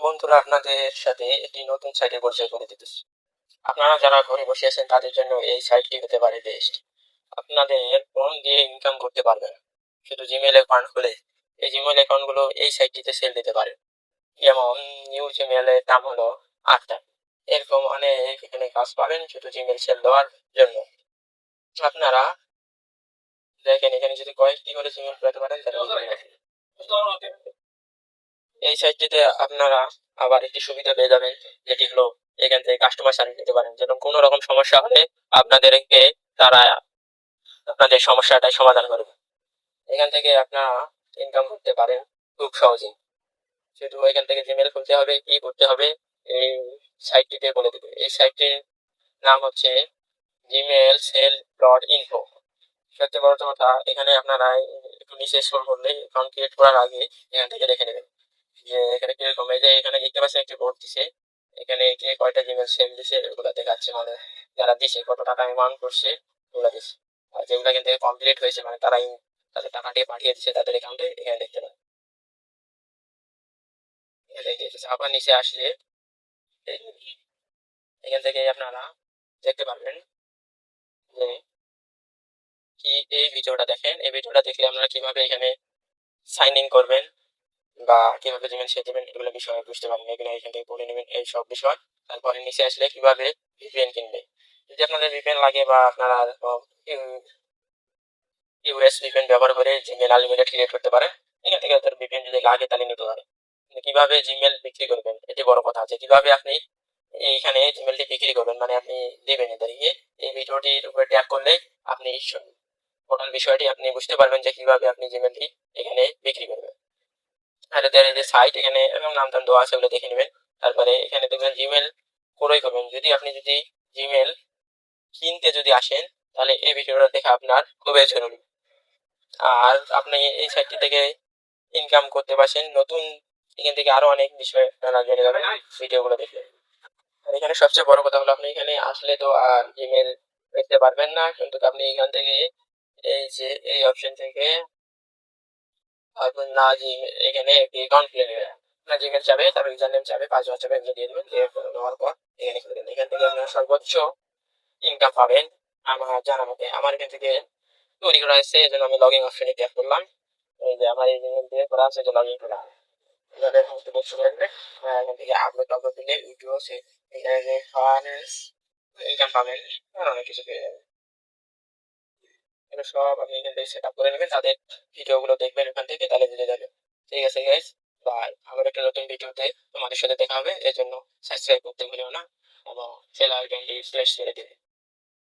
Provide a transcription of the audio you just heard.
বন্ধুরা আপনাদের সাথে একটি নতুন সাইটের পরিচয় করে দিতেছি। আপনারা যারা ঘরে বসে আছেন তাদের জন্য এই সাইটটি হতে পারে বেস্ট আপনাদের ফোন দিয়ে ইনকাম করতে পারবেন। শুধু জিমেল অ্যাকাউন্ট খুলে এই জিমেল অ্যাকাউন্টগুলো এই সাইটটিতে সেল দিতে পারেন। যেমন নিউ জিমেলের দাম হলো আটটা। এরকম অনেক এখানে কাজ পাবেন শুধু জিমেল সেল দেওয়ার জন্য। আপনারা দেখেন এখানে যদি কয়েকটি করে জিমেল পেতে পারেন তাহলে এই সাইটটিতে আপনারা আবার একটি সুবিধা পেয়ে যাবেন, যেটি হলো এখান থেকে কাস্টমার সার্ভিস নিতে পারেন। যেরকম কোনো রকম সমস্যা হলে আপনাদেরকে তারা আপনাদের সমস্যাটাই সমাধান করবে এখান থেকে আপনারা ইনকাম করতে পারেন খুব সহজেই। শুধু এখান থেকে জিমেল খুলতে হবে, কি করতে হবে, এই সাইটটিতে বলে দেবে। এই সাইটটির নাম হচ্ছে জিমেল সেল ডট ইনফো সবচেয়ে বড় কথা, এখানে আপনারা একটু নিচে স্ক্রল করলে অ্যাকাউন্ট ক্রিয়েট করার আগে এখান থেকে দেখে নেবেন। যে এখানে কীরকম, এই যে এখানে দেখতে পাচ্ছেন একটি বোর্ড দিছে। এখানে কে কয়টা জিমেল সেল দিছে, এগুলো দেখাচ্ছে মানে যারা দিছে, কত টাকা অ্যামাউন্ট করছে ওগুলো দিছে। আর যেগুলো থেকে কমপ্লিট হয়েছে মানে তারাই তাদের টাকাটি পাঠিয়ে দিচ্ছে তাদের অ্যাকাউন্টে এখানে দেখতে এখানে আবার নিচে আসলে এখান থেকে আপনারা দেখতে পারবেন যে কি এই ভিডিওটা দেখেন। এই ভিডিওটা দেখলে আপনারা কীভাবে এখানে সাইন ইন করবেন বা কীভাবে জিমেল সেট দেবেন এগুলো বিষয়ে বুঝতে পারবেন এগুলো এখান থেকে পড়ে নেবেন, এই সব বিষয়। তারপরে নিচে আসলে কীভাবে ভিপিএন কিনবে। যদি আপনাদের ভিপিএন লাগে বা আপনারা ইউএস ভিপিএন ব্যবহার করে জিমেল আনলিমিটেড ক্রিয়েট করতে পারেন, এখান থেকে তাদের ভিপিএন যদি লাগে তাহলে নিতে পারে কীভাবে জিমেল বিক্রি করবেন, এটি বড় কথা আছে। কীভাবে আপনি এইখানে জিমেলটি বিক্রি করবেন মানে আপনি দিবেন এদেরকে, এই ভিডিওটির উপরে ট্যাপ করলে আপনি টোটাল বিষয়টি আপনি বুঝতে পারবেন যে কীভাবে আপনি জিমেলটি এখানে বিক্রি এদের এই যে সাইট এখানে এবং নাম টাম দেওয়া আছে ওগুলো দেখে নেবেন। তারপরে এখানে দেখবেন জিমেল ক্রয় করবেন। যদি আপনি যদি জিমেল কিনতে যদি আসেন, তাহলে এই ভিডিওটা দেখা আপনার খুবই জরুরি। আর আপনি এই সাইটটি থেকে ইনকাম করতে পারছেন, নতুন এখান থেকে আরও অনেক বিষয় আপনারা জেনে যাবেন ভিডিওগুলো দেখলে আর এখানে সবচেয়ে বড় কথা হলো আপনি এখানে আসলে তো আর জিমেল দেখতে পারবেন না, কিন্তু আপনি এখান থেকে এই যে এই অপশন থেকে আপনার না জিমেল এখানে একটি অ্যাকাউন্ট খুলে নেবেন জিমেল চাবে, তারপর ইউজার নেম চাবে পাসওয়ার্ড চাবে, এগুলো দিয়ে দেবেন, দিয়ে নেওয়ার পর এখানে খুলে দেবেন। এখান থেকে আপনার সর্বোচ্চ ইনকাম পাবেন আমার জানা মতে। আমার এখান থেকে তৈরি করা হয়েছে, এই জন্য আমি লগ ইন অপশনে ট্যাপ করলাম। এই যে আমার এই দিয়ে করা আছে যে লগ ইন করা এখানে সমস্ত বস্তু এখান থেকে আপলোড আপলোড দিলে ভিডিও সে এখানে ইনকাম পাবেন আর অনেক কিছু পেয়ে যাবেন। এগুলো সব আপনি এখান থেকে সেট আপ করে নেবেন, তাদের ভিডিওগুলো দেখবেন এখান থেকে, তাহলে বুঝে যাবে। ঠিক আছে গাইজ বাই আবার একটা নতুন ভিডিওতে তোমাদের সাথে দেখা হবে এর জন্য সাবস্ক্রাইব করতে ভুলিও না। এবং সেল ব্যান্ডি প্রেস ছেড়ে দিবে।